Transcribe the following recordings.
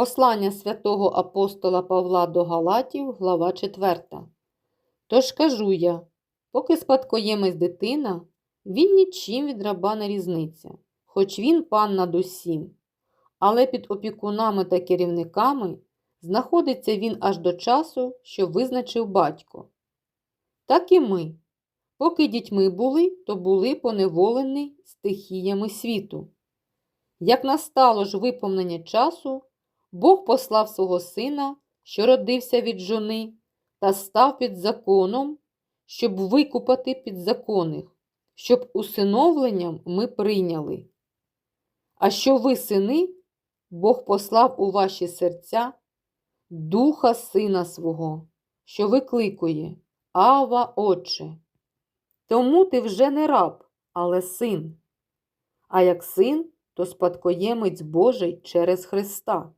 Послання святого апостола Павла до Галатів, глава 4. Тож кажу я, поки спадкоємець дитина, він нічим від раба не різниця, хоч він пан над усім. Але під опікунами та керівниками знаходиться він аж до часу, що визначив батько. Так і ми, поки дітьми були, то були поневолені стихіями світу. Як настало ж виповнення часу, Бог послав свого сина, що родився від жони, та став під законом, щоб викупати підзаконних, щоб усиновленням ми прийняли. А що ви, сини, Бог послав у ваші серця Духа Сина свого, що викликує Ава, Отче. Тому ти вже не раб, але син. А як син, то спадкоємець Божий через Христа.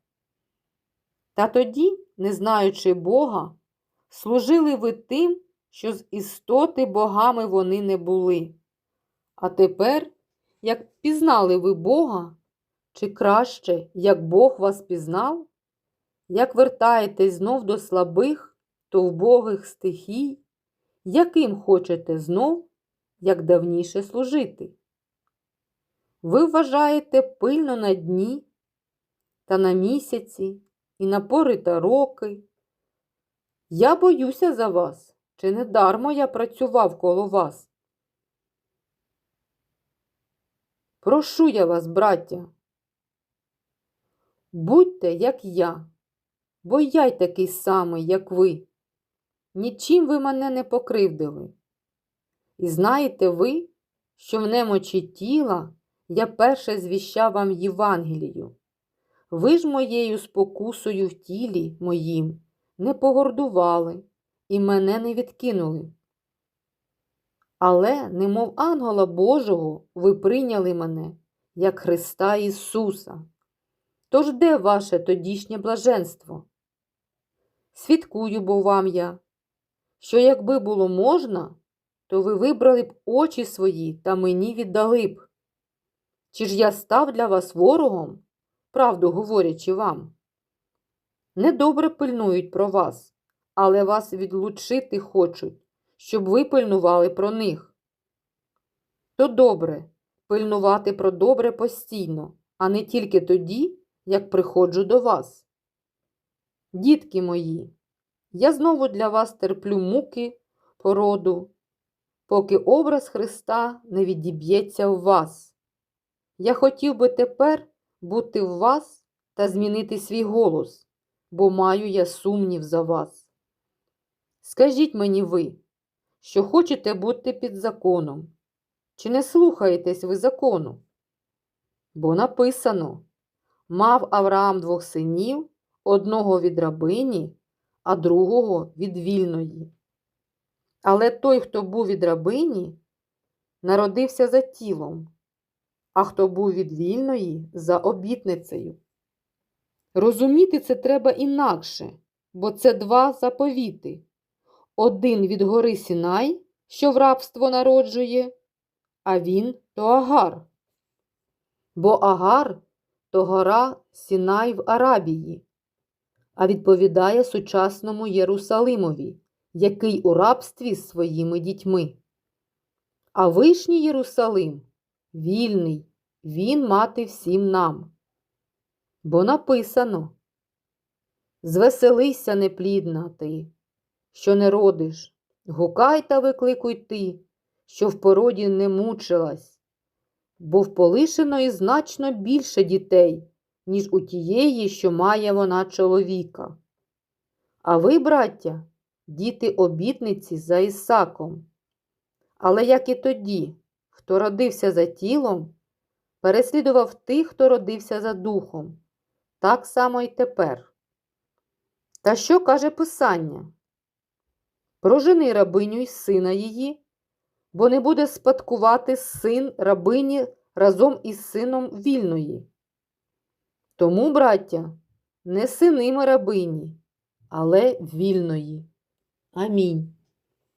Та тоді, не знаючи Бога, служили ви тим, що з істоти богами вони не були. А тепер, як пізнали ви Бога, чи краще, як Бог вас пізнав, як вертаєтесь знов до слабих то вбогих стихій, яким хочете знов, як давніше служити? Ви вважаєте пильно на дні та на місяці і на пори та роки. Я боюся за вас, чи не дармо я працював коло вас. Прошу я вас, браття, будьте, як я, бо я й такий самий, як ви. Нічим ви мене не покривдили. І знаєте ви, що в немочі тіла я перше звіщав вам Євангелію. Ви ж моєю спокусою в тілі моїм не погордували і мене не відкинули. Але, немов ангела Божого, ви прийняли мене, як Христа Ісуса. Тож де ваше тодішнє блаженство? Свідкую бо вам я, що якби було можна, то ви вибрали б очі свої та мені віддали б. Чи ж я став для вас ворогом, правду говорячи вам? Недобре пильнують про вас, але вас відлучити хочуть, щоб ви пильнували про них. То добре пильнувати про добре постійно, а не тільки тоді, як приходжу до вас. Дітки мої, я знову для вас терплю муки, породу, поки образ Христа не відіб'ється в вас. Я хотів би тепер бути в вас та змінити свій голос, бо маю я сумнів за вас. Скажіть мені ви, що хочете бути під законом, чи не слухаєтесь ви закону? Бо написано мав Авраам двох синів, одного від рабині, а другого від вільної. Але той, хто був від рабині, народився за тілом, а хто був від вільної за обітницею. Розуміти це треба інакше, бо це два заповіти. Один від гори Сінай, що в рабство народжує, а він то Агар. Бо Агар то гора Сінай в Арабії, а відповідає сучасному Єрусалимові, який у рабстві з своїми дітьми. А вишній Єрусалим вільний, він мати всім нам. Бо написано Звеселися, неплідна ти, що не родиш, гукай та викликуй ти, що в породі не мучилась, бо в полишеної значно більше дітей, ніж у тієї, що має вона чоловіка. А ви, браття, діти обітниці за Ісаком. Але як і тоді, хто родився за тілом, переслідував тих, хто родився за духом, так само й тепер. Та що каже Писання? Прожени рабиню й сина її, бо не буде спадкувати син рабині разом із сином вільної. Тому, браття, не сини ми рабині, але вільної. Амінь.